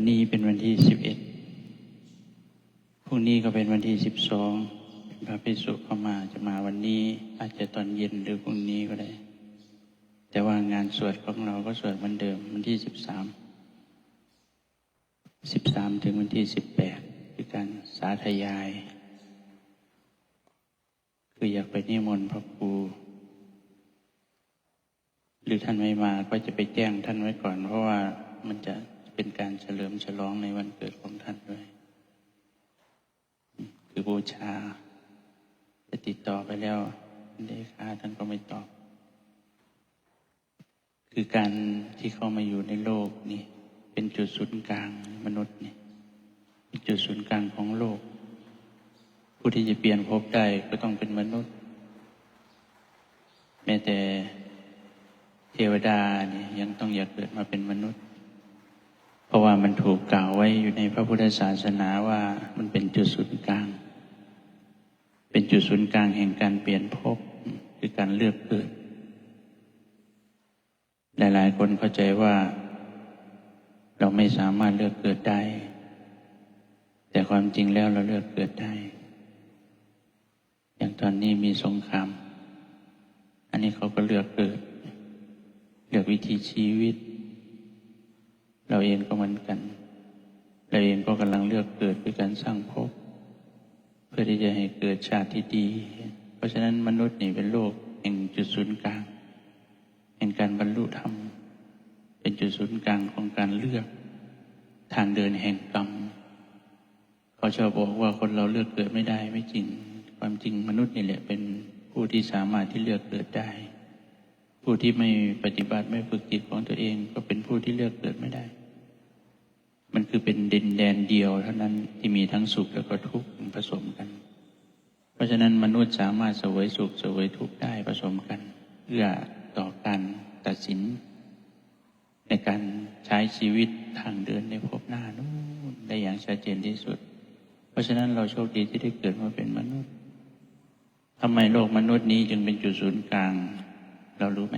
วันนี้เป็นวันที่สิบเอ็ดพรุ่งนี้ก็เป็นวันที่สิบสองพระภิกษุเข้ามาจะมาวันนี้ อาจจะตอนเย็นหรือพรุ่งนี้ก็ได้ แต่ว่างานสวดของเราก็สวดเหมือนเดิมวันที่สิบสามสิบสามถึงวันที่สิบแปดคือการสาธยาย คืออยากไปนิมนต์พระครูหรือท่านไม่มาก็จะไปแจ้งท่านไว้ก่อน เพราะว่ามันจะ เป็นการเฉลิมฉลองในวันเกิดของท่านด้วย คือบูชาจะติดต่อไปแล้วเลขาท่านก็ไม่ตอบ คือการที่เข้ามาอยู่ในโลกนี่เป็นจุดศูนย์กลางมนุษย์นี่เป็นจุดศูนย์กลางของโลก ผู้ที่จะเปลี่ยนภพได้ก็ต้องเป็นมนุษย์ แม้แต่เทวดานี่ยังต้องอยากเกิดมาเป็นมนุษย์ เพราะว่ามันถูกกล่าวไว้อยู่ในพระพุทธศาสนาว่ามันเป็นจุดศูนย์กลาง เป็นจุดศูนย์กลางแห่งการเปลี่ยนภพคือการเลือกเกิด หลายๆ คนเข้าใจว่า เราไม่สามารถเลือกเกิดได้ แต่ความจริงแล้วเราเลือกเกิดได้ อย่างตอนนี้มีสงคราม อันนี้เขาก็เลือกเกิด เลือกวิถีชีวิต เราเองก็เหมือนกัน เราเองก็กำลังเลือกเกิดด้วยการสร้างภพเพื่อที่จะให้เกิดชาติที่ดี เพราะฉะนั้นมนุษย์นี่เป็นโลกแห่งจุดศูนย์กลางแห่งการบรรลุธรรม เป็นจุดศูนย์กลางของการเลือกทางเดินแห่งกรรมเขาชอบบอกว่าคนเราเลือกเกิดไม่ได้ไม่จริง ความจริงมนุษย์นี่แหละเป็นผู้ที่สามารถที่เลือกเกิดได้ ผู้ที่ไม่ปฏิบัติไม่ฝึกจิตของตัวเอง ก็เป็นผู้ที่เลือกเกิดไม่ได้ มันคือเป็นดินแดนเดียวเท่านั้นที่มีทั้งสุขแล้วก็ทุกข์ผสมกัน เพราะฉะนั้นมนุษย์สามารถเสวยสุขเสวยทุกข์ได้ผสมกันเพื่อต่อการตัดสิน ในการใช้ชีวิตทางเดินในภพหน้านู้นได้อย่างชัดเจนที่สุด เพราะฉะนั้นเราโชคดีที่ได้เกิดมาเป็นมนุษย์ทำไมโลกมนุษย์นี้จึงเป็นจุดศูนย์กลาง เรารู้ไหม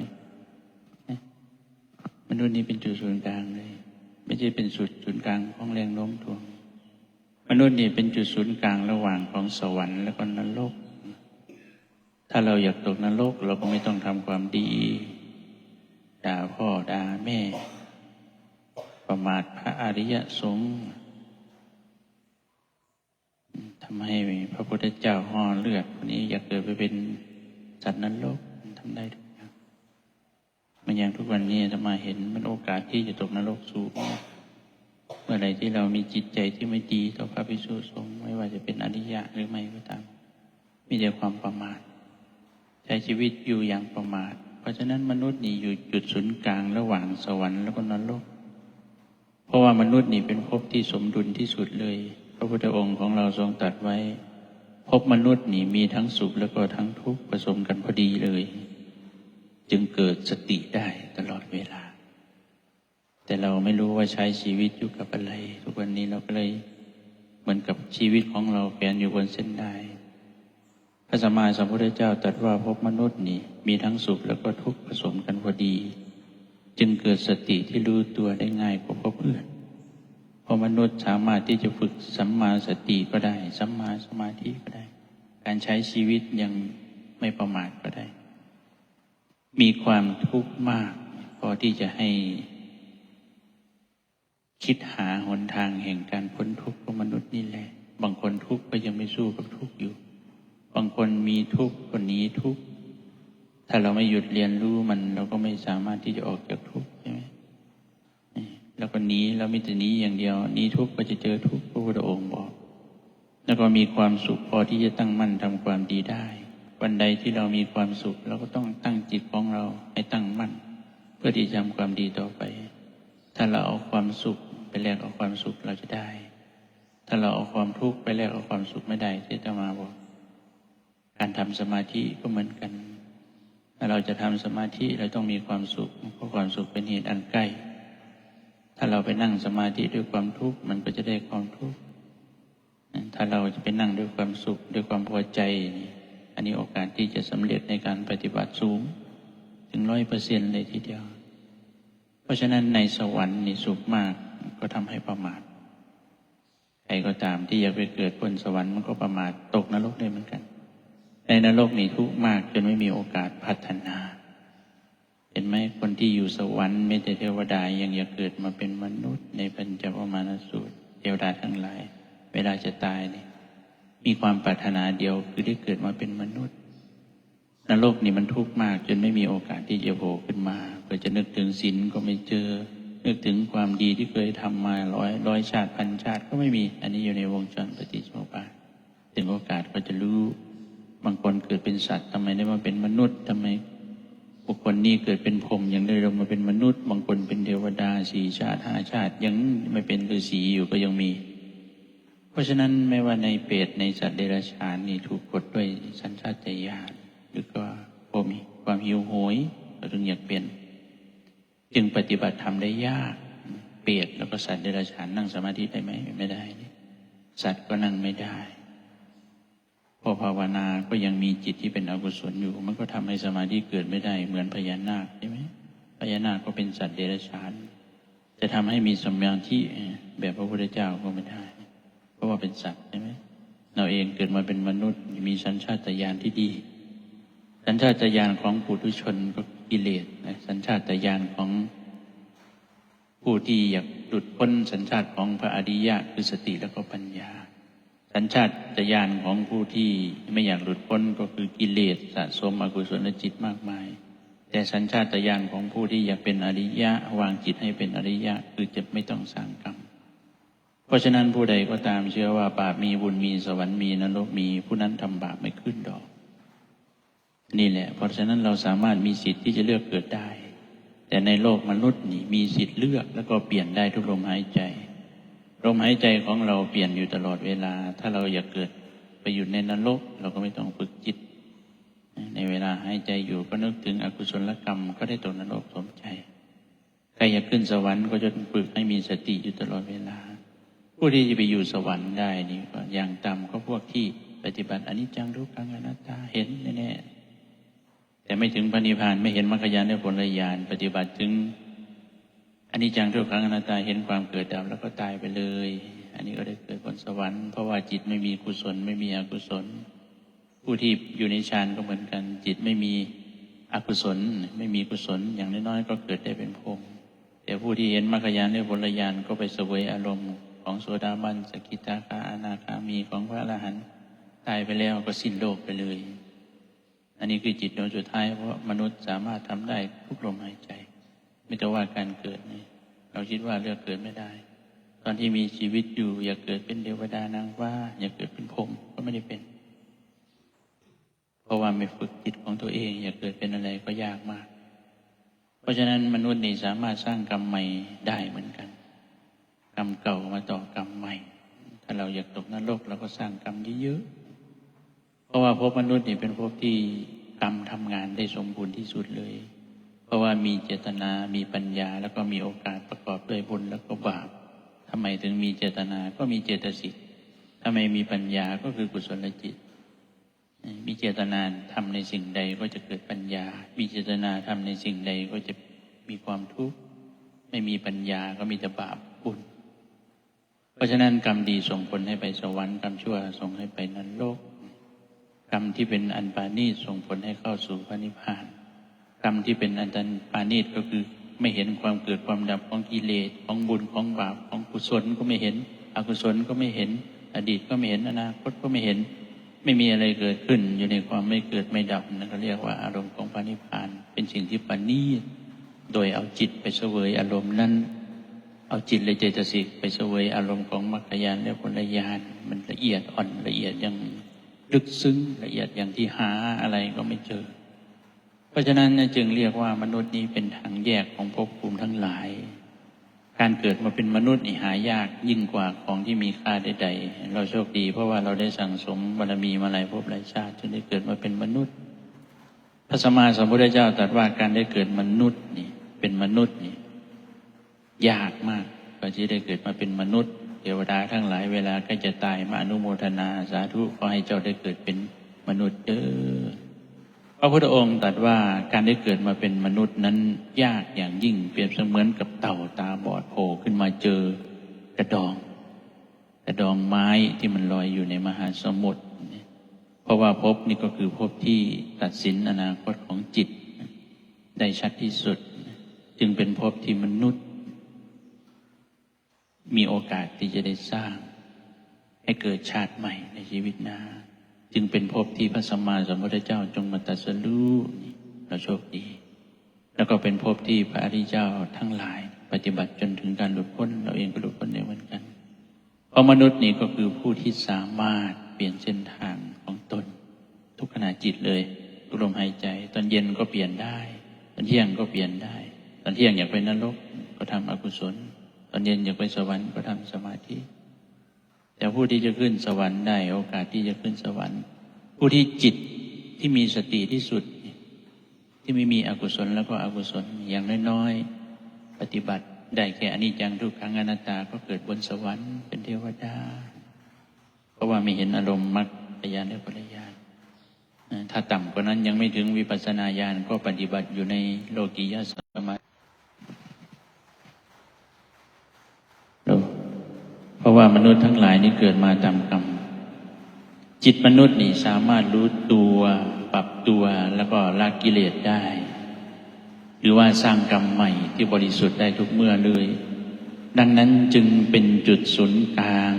มนุษย์นี้เป็นจุดศูนย์กลางเลย ไม่ใช่เป็นจุดศูนย์กลางของแรงโน้มถ่วงมนุษย์นี่เป็นจุดศูนย์กลางระหว่างของสวรรค์และก็นรก ถ้าเราอยากตกนรกเราก็ไม่ต้องทำความดี ด่าพ่อด่าแม่ ประมาทพระอริยสงฆ์ทำให้พระพุทธเจ้าห่อเลือดคนนี้อยากเกิดไปเป็นสัตว์นรกทำได้ อย่างมันอย่างทุกวันนี้จะมาเห็นมันโอกาสที่จะตกนรกสูงเมื่อไรที่เรามีจิตใจที่ไม่ดีต่อพระภิกษุสงฆ์ไม่ว่าจะเป็นอริยะหรือไม่ก็ตาม มีแต่ความประมาทใช้ชีวิตอยู่อย่างประมาท เพราะฉะนั้นมนุษย์นี่อยู่จุดศูนย์กลางระหว่างสวรรค์แล้วก็นรก เพราะว่ามนุษย์นี่เป็นภพที่สมดุลที่สุดเลย พระพุทธองค์ของเราทรงตรัสไว้ภพมนุษย์นี่มีทั้งสุขแล้วก็ทั้งทุกข์ผสมกันพอดีเลย จึงเกิดสติได้ตลอดเวลา แต่เราไม่รู้ว่าใช้ชีวิตอยู่กับอะไร ทุกวันนี้เราก็เลยเหมือนกับชีวิตของเราแปนอยู่บนเส้นได้พระสัมมาสัมพุทธเจ้าตรัสว่าภพมนุษย์นี่มีทั้งสุขแล้วก็ทุกข์ผสมกันพอดี จึงเกิดสติที่รู้ตัวได้ง่ายกว่าพวกอื่นเพราะมนุษย์สามารถที่จะฝึกสัมมาสติก็ได้ สัมมาสมาธิก็ได้ การใช้ชีวิตยังไม่ประมาทก็ได้ มีความทุกข์มาก พอที่จะให้คิดหาหนทางแห่งการพ้นทุกข์ของมนุษย์นี่แหละ บางคนทุกข์ก็ยังไม่สู้กับทุกข์อยู่ บางคนมีทุกข์คนหนีทุกข์ ถ้าเราไม่หยุดเรียนรู้มัน เราก็ไม่สามารถที่จะออกจากทุกข์ใช่ไหมแล้วก็หนีเราไม่แต่หนีอย่างเดียวหนีทุกข์ก็จะเจอทุกข์พระพุทธองค์บอก แล้วก็มีความสุขพอที่จะตั้งมั่นทำความดีได้ วันใดที่เรามีความสุข เราก็ต้องตั้งจิตของเราให้ตั้งมั่น เพื่อที่จะทำความดีต่อไป ถ้าเราเอาความสุขไปแลกเอาความสุขเราจะได้ ถ้าเราเอาความทุกข์ไปแลกเอาความสุขไม่ได้ที่จะมาบอก การทำสมาธิก็เหมือนกัน ถ้าเราจะทำสมาธิเราต้องมีความสุขเพราะความสุขเป็นเหตุอันใกล้ ถ้าเราไปนั่งสมาธิด้วยความทุกข์มันก็จะได้ความทุกข์ถ้าเราจะไปนั่งด้วยความสุขด้วยความพอใจนี่ อันนี้โอกาสที่จะสำเร็จในการปฏิบัติสูง ถึงร้อยเปอร์เซ็นต์เลยทีเดียว เพราะฉะนั้นในสวรรค์นี่สุขมากก็ทำให้ประมาทใครก็ตามที่อยากไปเกิดบนสวรรค์มันก็ประมาทตกนรกได้เหมือนกัน ในนรกนี่ทุกข์มากจนไม่มีโอกาสพัฒนา เห็นไหมคนที่อยู่สวรรค์ไม่แต่เทวดายังอยากเกิดมาเป็นมนุษย์ ในปัญจพมานสูตรเทวดาทั้งหลาย เวลาจะตายนี่ มีความปรารถนาเดียวคือได้เกิดมาเป็นมนุษย์นรกนี่มันทุกข์มาก จนไม่มีโอกาสที่จะโผล่ขึ้นมาเพื่อจะนึกถึงศีลก็ไม่เจอ นึกถึงความดีที่เคยทำมาร้อยร้อยชาติพันชาติก็ไม่มี อันนี้อยู่ในวงจรปฏิโมกข์บาทถึงโอกาสก็จะรู้ บางคนเกิดเป็นสัตว์ทำไมได้มาเป็นมนุษย์ทำไมบุคคลนี้เกิดเป็นพรหมยังได้ลงมาเป็นมนุษย์ บางคนเป็นเทวดาสี่ชาติห้าชาติ ยังไม่เป็นฤาษีอยู่ก็ยังมี เพราะฉะนั้นไม่ว่าในเปรตในสัตว์เดรัจฉานนี่ถูกกดด้วยสัญชาตญาณหรือก็พมีความหิวโหยก็ถึงอยากเป็น จึงปฏิบัติธรรมได้ยาก เปรตแล้วก็สัตว์เดรัจฉานนั่งสมาธิได้ไหมไม่ได้ สัตว์ก็นั่งไม่ได้พอภาวนาก็ยังมีจิตที่เป็นอกุศลอยู่ มันก็ทำให้สมาธิเกิดไม่ได้ เหมือนพญานาคใช่ไหมพญานาคก็เป็นสัตว์เดรัจฉานจะทำให้มีสมาธิแบบพระพุทธเจ้าก็ไม่ได้ ราะว่าเป็นสัตว์ใช่ไหมเราเองเกิดมาเป็นมนุษย์มีสัญชาตญาณที่ดี สัญชาตญาณของปุถุชนก็กิเลสนะสัญชาตญาณของผู้ที่อยากหลุดพ้นสัญชาติของพระอริยะคือสติและก็ปัญญา สัญชาตญาณของผู้ที่ไม่อยากหลุดพ้นก็คือกิเลสสะสมอกุศลจิตมากมาย แต่สัญชาตญาณของผู้ที่อยากเป็นอริยะวางจิตให้เป็นอริยะคือจะไม่ต้องสร้างกรรม ราะฉะนั้นผู้ใดก็ตามเชื่อว่าบาปมีบุญมีสวรรค์มีนรกมีผู้นั้นทำบาปไม่ขึ้นดอก นี่แหละ เพราะฉะนั้นเราสามารถมีสิทธิ์ที่จะเลือกเกิดได้ แต่ในโลกมนุษย์นี่มีสิทธิ์เลือกแล้วก็เปลี่ยนได้ทุกลมหายใจ ลมหายใจของเราเปลี่ยนอยู่ตลอดเวลา ถ้าเราอยากเกิดไปอยู่ในนรก เราก็ไม่ต้องฝึกจิต ในเวลาหายใจอยู่ก็นึกถึงอกุศลกรรมก็ได้ตกนรกสมใจใครอยากขึ้นสวรรค์ก็จะฝึกให้มีสติอยู่ตลอดเวลา ผู้ที่จะไปอยู่สวรรค์ได้นี่ก็อย่างต่ำก็พวกที่ปฏิบัติอนิจจังทุกขังอนัตตาเห็นแน่ๆแต่ไม่ถึงพระนิพพานไม่เห็นมรรคญาณและผลญาณปฏิบัติถึงอนิจจังทุกขังอนัตตาเห็นความเกิดดับแล้วก็ตายไปเลย อันนี้ก็ได้เกิดบนสวรรค์ เพราะว่าจิตไม่มีกุศลไม่มีอกุศล ผู้ที่อยู่ในฌานก็เหมือนกัน จิตไม่มีอกุศลไม่มีกุศลอย่างน้อยๆก็เกิดได้เป็นพรมแต่ผู้ที่เห็นมรรคญาณและผลญาณก็ไปเสวยอารมณ์ ของโสดาบันสกิทาคาอนาคามีของพระอรหันต์ตายไปแล้วก็สิ้นโลกไปเลย อันนี้คือจิตดวงสุดท้ายเพราะมนุษย์สามารถทำได้ทุกลมหายใจ ไม่ต้องว่าการเกิดนี่เราคิดว่าเลือกเกิดไม่ได้ ตอนที่มีชีวิตอยู่ อยากเกิดเป็นเทวดานางว่า อยากเกิดเป็นพรหมก็ไม่ได้เป็น เพราะว่าไม่ฝึกจิตของตัวเอง อยากเกิดเป็นอะไรก็ยากมาก เพราะฉะนั้นมนุษย์นี่สามารถสร้างกรรมใหม่ได้เหมือนกัน รรมเก่ามาต่อกรรมใหม่ ถ้าเราอยากตกนรกเราก็สร้างกรรมเยอะๆ เพราะว่าภพมนุษย์นี่เป็นภพที่กรรมทำงานได้สมบูรณ์ที่สุดเลย เพราะว่ามีเจตนา มีปัญญา แล้วก็มีโอกาสประกอบด้วยบุญแล้วก็บาปทำไมถึงมีเจตนา ก็มีเจตสิกทำไมมีปัญญา ก็คือกุศลจิต มีเจตนาทำในสิ่งใดก็จะเกิดปัญญา มีเจตนาทำในสิ่งใดก็จะมีความทุกข์ ไม่มีปัญญาก็มีแต่บาปบุญ ราะฉะนั้นกรรมดีส่งผลให้ไปสวรรค์กรรมชั่วส่งให้ไปนรกกรรมที่เป็นอันปาณีส่งผลให้เข้าสู่พระนิพพานกรรมที่เป็นอันตันปาณีตก็คือไม่เห็นความเกิดความดับของกิเลสของบุญของบาปของกุศลก็ไม่เห็น อกุศลก็ไม่เห็น อดีตก็ไม่เห็นอนาคตก็ไม่เห็น ไม่มีอะไรเกิดขึ้นอยู่ในความไม่เกิดไม่ดับนั่นก็เรียกว่าอารมณ์ของพระนิพพาน เป็นสิ่งที่ปาณีตโดยเอาจิตไปเสวยอารมณ์นั้น เอาจิตและเจตสิกไปเสวยอารมณ์ของมรรคญาณและผลญาณมันละเอียดอ่อนละเอียดอย่างลึกซึ้งละเอียดอย่างที่หาอะไรก็ไม่เจอ เพราะฉะนั้นจึงเรียกว่ามนุษย์นี้เป็นทางแยกของภพภูมิทั้งหลาย การเกิดมาเป็นมนุษย์นี่หายากยิ่งกว่าของที่มีค่าใดๆเราโชคดีเพราะว่าเราได้สั่งสมบารมีมาหลายภพหลายชาติจนได้เกิดมาเป็นมนุษย์พระสมมาสัมพุทธเจ้าตรัสว่าการได้เกิดมนุษย์นี่เป็นมนุษย์นี่ ยากมากกว่าที่ได้เกิดมาเป็นมนุษย์ เทวดาทั้งหลายเวลากล้จะตายมาอนุโมทนาสาธุขอให้เจ้าได้เกิดเป็นมนุษย์เด้อพพระพุทธองค์ตรัสว่าการได้เกิดมาเป็นมนุษย์นั้นยากอย่างยิ่งเปรียบเสมือนกับเต่าตาบอดโผล่ขึ้นมาเจอกระดอง กระดองไม้ที่มันลอยอยู่ในมหาสมุทรเพราะว่าภพนี่ก็คือภพที่ตัดสินอนาคตของจิต ได้ชัดที่สุด จึงเป็นภพที่มนุษย์ มีโอกาสที่จะได้สร้าง ให้เกิดชาติใหม่ในชีวิตหน้า จึงเป็นภพที่พระสัมมาสัมพุทธเจ้าจงมาตรัสรู้เราโชคดี แล้วก็เป็นภพที่พระอริยเจ้าทั้งหลาย ปฏิบัติจนถึงการหลุดพ้น เราเองก็หลุดพ้นในวันกันเพราะมนุษย์นี่ก็คือผู้ที่สามารถเปลี่ยนเส้นทางของตน ทุกขณะจิตเลยทุกลมหายใจ ตอนเย็นก็เปลี่ยนได้ ตอนเที่ยงก็เปลี่ยนได้ ตอนเที่ยงอยากไปนรกก็ทำอกุศล ตอนเย็นอยากไปสวรรค์ก็ทำสมาธิ แต่ผู้ที่จะขึ้นสวรรค์ได้โอกาสที่จะขึ้นสวรรค์ ผู้ที่จิตที่มีสติที่สุด ที่ไม่มีอกุศลแล้วก็อกุศลอย่างน้อยๆปฏิบัติได้แค่อนิจจังทุกขังอนัตตาก็เกิดบนสวรรค์เป็นเทวดา เพราะว่าไม่เห็นอารมณ์มรรคปยานและปริยานถ้าต่ำกว่านั้นยังไม่ถึงวิปัสสนาญาณก็ปฏิบัติอยู่ในโลกียสมาธิเพราะ ว่ามนุษย์ทั้งหลายนี่เกิดมาตามกรรม จิตมนุษย์นี่สามารถรู้ตัวปรับตัวแล้วก็ละกิเลสได้ หรือว่าสร้างกรรมใหม่ที่บริสุทธิ์ได้ทุกเมื่อเลย ดังนั้นจึงเป็นจุดศูนย์กลาง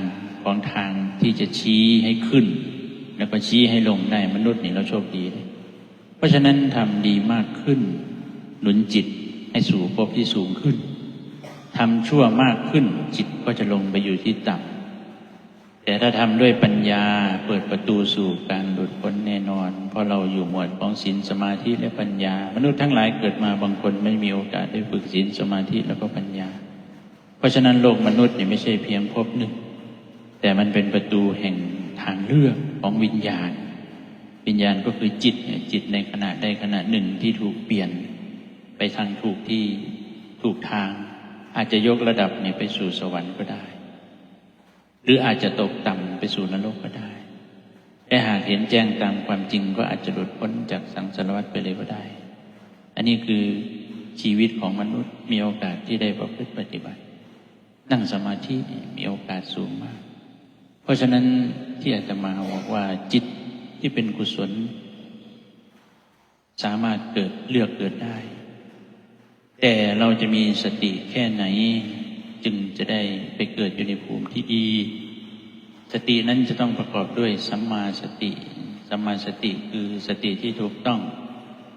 ของทางที่จะชี้ให้ขึ้น แล้วก็ชี้ให้ลงได้มนุษย์นี่เราโชคดีเลยเพราะฉะนั้นทำดีมากขึ้น หนุนจิตให้สู่ภพที่สูงขึ้น ทำชั่วมากขึ้นจิตก็จะลงไปอยู่ที่ต่ำแต่ถ้าทำด้วยปัญญาเปิดประตูสู่การหลุดพ้นแน่นอน เพราะเราอยู่หมวดของศีลสมาธิและปัญญา มนุษย์ทั้งหลายเกิดมาบางคนไม่มีโอกาสได้ฝึกศีลสมาธิแล้วก็ปัญญา เพราะฉะนั้นโลกมนุษย์นี่ไม่ใช่เพียงภพหนึ่ง แต่มันเป็นประตูแห่งทางเลือกของวิญญาณ วิญญาณก็คือจิตเนี่ยจิตในขณะใดขณะหนึ่งที่ถูกเปลี่ยน ไปทางถูกที่ถูกทาง อาจจะยกระดับเนี่ยไปสู่สวรรค์ก็ได้ หรืออาจจะตกต่ำไปสู่นรกก็ได้ แต่หากเห็นแจ้งตามความจริงก็อาจจะหลุดพ้นจากสังสารวัฏไปเลยก็ได้ อันนี้คือชีวิตของมนุษย์มีโอกาสที่ได้ประพฤติปฏิบัติ นั่งสมาธิมีโอกาสสูงมาก เพราะฉะนั้นที่อาจจะมาบอกว่าจิตที่เป็นกุศล สามารถเกิดเลือกเกิดได้ แต่เราจะมีสติแค่ไหน จึงจะได้ไปเกิดอยู่ในภูมิที่ดี สตินั้นจะต้องประกอบด้วยสัมมาสติ สัมมาสติคือสติที่ถูกต้อง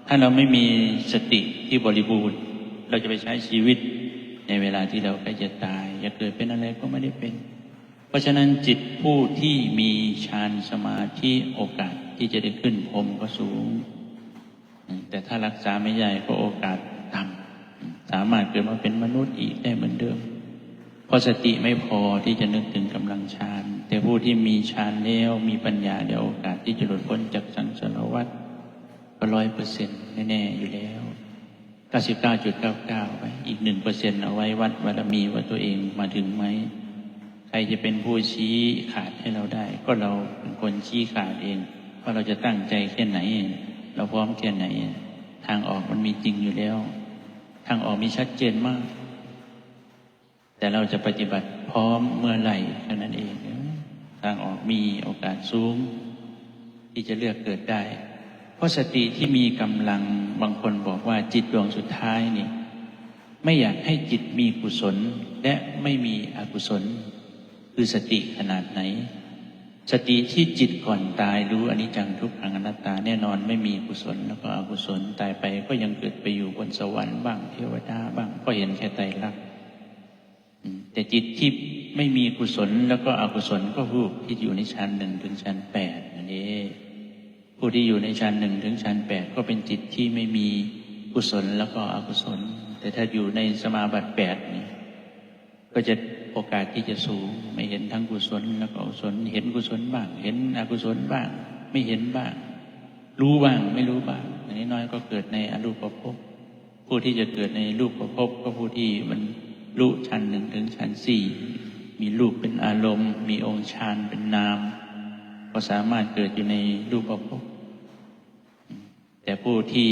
ถ้าเราไม่มีสติที่บริบูรณ์ เราจะไปใช้ชีวิตในเวลาที่เราใกล้จะตายจะเกิดเป็นอะไรก็ไม่ได้เป็น เพราะฉะนั้นจิตผู้ที่มีฌานสมาธิโอกาสที่จะได้ขึ้นพรมก็สูง แต่ถ้ารักษาไม่ได้ก็โอกาส สามารถเกิดมาเป็นมนุษย์อีกได้เหมือนเดิม เพราะสติไม่พอที่จะนึกถึงกำลังฌาน แต่ผู้ที่มีฌานแล้วมีปัญญาเดี๋ยวโอกาสที่จะหลุดพ้นจากสังสารวัฏก็ร้อยเปอร์เซ็นต์แน่ๆอยู่แล้ว99.99 ไป อีกหนึ่งเปอร์เซ็นต์เอาไว้วัดบารมีว่าตัวเองมาถึงไหม ใครจะเป็นผู้ชี้ขาดให้เราได้ ก็เราเป็นคนชี้ขาดเอง ว่าเราจะตั้งใจแค่ไหน เราพร้อมแค่ไหน ทางออกมันมีจริงอยู่แล้ว ทางออกมีชัดเจนมาก แต่เราจะปฏิบัติพร้อมเมื่อไหร่แค่นั้นเอง ทางออกมีโอกาสสูง ที่จะเลือกเกิดได้ เพราะสติที่มีกำลังบางคนบอกว่าจิตดวงสุดท้ายนี่ไม่อยากให้จิตมีกุศลและไม่มีอกุศล คือสติขนาดไหน สติที่จิตก่อนตายรู้อนิจจังทุกขังอนัตตาแน่นอนไม่มีกุศลแล้วก็อกุศลตายไปก็ยังเกิดไปอยู่บนสวรรค์บ้างเทวดาบ้างก็เห็นแค่ไตรลักษณ์แต่จิตที่ไม่มีกุศลแล้วก็อกุศลก็ผู้ที่อยู่ในชั้นหนึ่งถึงชั้นแปดนั่นเองผู้ที่อยู่ในชั้นหนึ่งถึงชั้นแปดก็เป็นจิตที่ไม่มีกุศลแล้วก็อกุศล แต่ถ้าอยู่ในสมาบัติแปดนี่ก็จะ โอกาสที่จะสูง ไม่เห็นทั้งกุศลแล้วก็อกุศลเห็นกุศลบ้าง เห็นอกุศลบ้าง ไม่เห็นบ้าง รู้บ้างไม่รู้บ้างอันนี้น้อยก็เกิดในอรูปภพผู้ที่จะเกิดในรูปภพก็ผู้ที่มันรู้ชั้นหนึ่งถึงชั้นสี่มีรูปเป็นอารมณ์ มีองค์ฌานเป็นนาม ก็สามารถเกิดอยู่ในรูปภพแต่ผู้ที่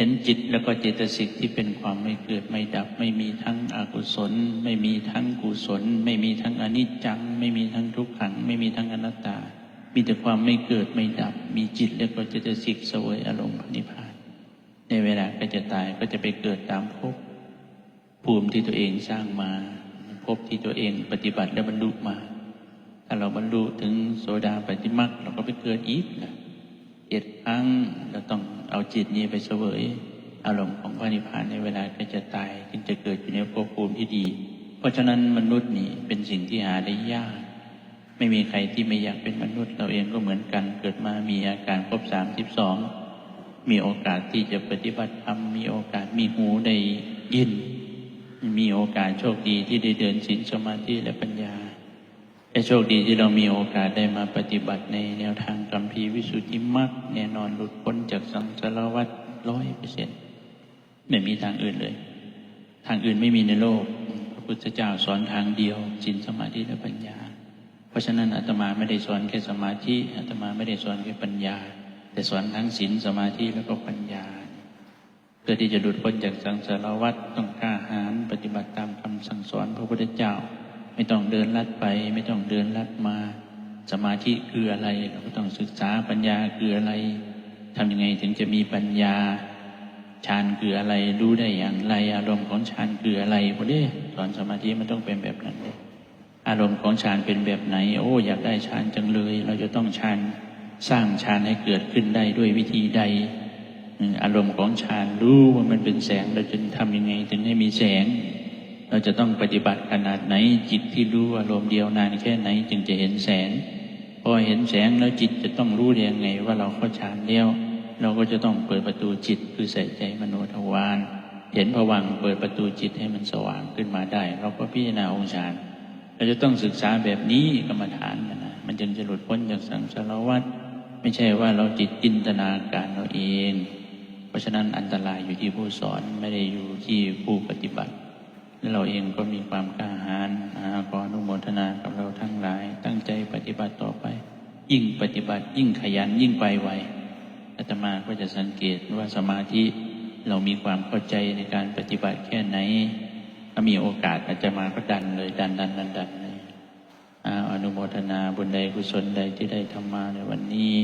เห็นจิตแล้วก็เจตสิกที่เป็นความไม่เกิดไม่ดับ ไม่มีทั้งอกุศล ไม่มีทั้งกุศล ไม่มีทั้งอนิจจัง ไม่มีทั้งทุกขัง ไม่มีทั้งอนัตตา มีแต่ความไม่เกิดไม่ดับ มีจิตแล้วก็เจตสิกเสวยอารมณ์นิพพาน ในเวลาก็จะตายก็จะไปเกิดตามภพภูมิที่ตัวเองสร้างมาภพที่ตัวเองปฏิบัติและบรรลุมา ถ้าเราบรรลุถึงโสดาปฏิมักเราก็ไปเกิดอีกนะเจ็ดครั้งเราต้อง เอาจิตนี้ไปเสวย อารมณ์ของพระนิพพานในเวลาก็จะตายจึงจะเกิดอยู่ในภพภูมิที่ดี เพราะฉะนั้นมนุษย์นี่เป็นสิ่งที่หาได้ยาก ไม่มีใครที่ไม่อยากเป็นมนุษย์ เราเองก็เหมือนกันเกิดมามีอาการครบสามสิบสองมีโอกาสที่จะปฏิบัติธรรมมีโอกาสมีหูได้ยิน มีโอกาสโชคดีที่ได้เดินศีลสมาธิและปัญญา แต่โชคดีที่เรามีโอกาสได้มาปฏิบัติในแนวทางกัมพีวิสุทธิมรรคแน่นอนหลุดพ้นจากสังสารวัฏร้อยเปอร์เซ็นต์ไม่มีทางอื่นเลย ทางอื่นไม่มีในโลก พระพุทธเจ้าสอนทางเดียวศีลสมาธิและปัญญา เพราะฉะนั้นอาตมาไม่ได้สอนแค่สมาธิอาตมาไม่ได้สอนแค่ปัญญา แต่สอนทั้งศีลสมาธิแล้วก็ปัญญา เพื่อที่จะหลุดพ้นจากสังสารวัฏต้องกล้าหาญปฏิบัติตามคำสั่งสอนพระพุทธเจ้า ไม่ต้องเดินลัดไป ไม่ต้องเดินลัดมา สมาธิคืออะไร เราก็ต้องศึกษาปัญญาคืออะไรทำยังไงถึงจะมีปัญญาฌานคืออะไรรู้ได้อย่างไร อารมณ์ของฌานคืออะไรพอดีสอนสมาธิมันต้องเป็นแบบนั้นเลยอารมณ์ของฌานเป็นแบบไหน โอ้อยากได้ฌานจังเลย เราจะต้องฌานสร้างฌานให้เกิดขึ้นได้ด้วยวิธีใดอืมอารมณ์ของฌานรู้ว่ามันเป็นแสงเราจะทำยังไงถึงให้มีแสง เราจะต้องปฏิบัติขนาดไหน จิตที่รู้อารมณ์เดียวนานแค่ไหน จึงจะเห็นแสง พอเห็นแสงแล้วจิตจะต้องรู้ยังไง ว่าเราเข้าฌานแล้ว เราก็จะต้องเปิดประตูจิตคือใส่ใจมโนทวารเห็นผวังเปิดประตูจิตให้มันสว่างขึ้นมาได้ เราก็พิจารณาองค์ฌานเราจะต้องศึกษาแบบนี้กรรมฐานนะมันจึงจะหลุดพ้นจากสังสารวัฏไม่ใช่ว่าเราจิตจินตนาการเราเอง เพราะฉะนั้นอันตรายอยู่ที่ผู้สอนไม่ได้อยู่ที่ผู้ปฏิบัติ เราเองก็มีความกล้าหาญอาขออนุโมทนากับเราทั้งหลาย ตั้งใจปฏิบัติต่อไป ยิ่งปฏิบัติยิ่งขยันยิ่งไปไวอาตมาก็จะสังเกตว่าสมาธิเรามีความเข้าใจในการปฏิบัติแค่ไหน ถ้ามีโอกาสอาจจะมาก็ดันเลยดันดันดันดันเลยอานุโมทนาบุญใดกุศลใดที่ได้ทำมาในวันนี้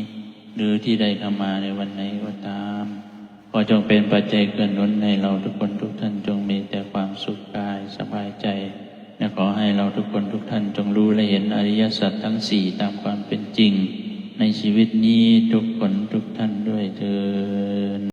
หรือที่ได้ทำมาในวันไหนก็ตาม ขอจงเป็นปัจจัยเกื้อหนุนให้เราทุกคนทุกท่านจงมีแต่ความสุข สบายใจนะขอให้เราทุกคนทุกท่านจงรู้และเห็นอริยสัจทั้งสี่ตามความเป็นจริง ในชีวิตนี้ทุกคนทุกท่านด้วยเถิด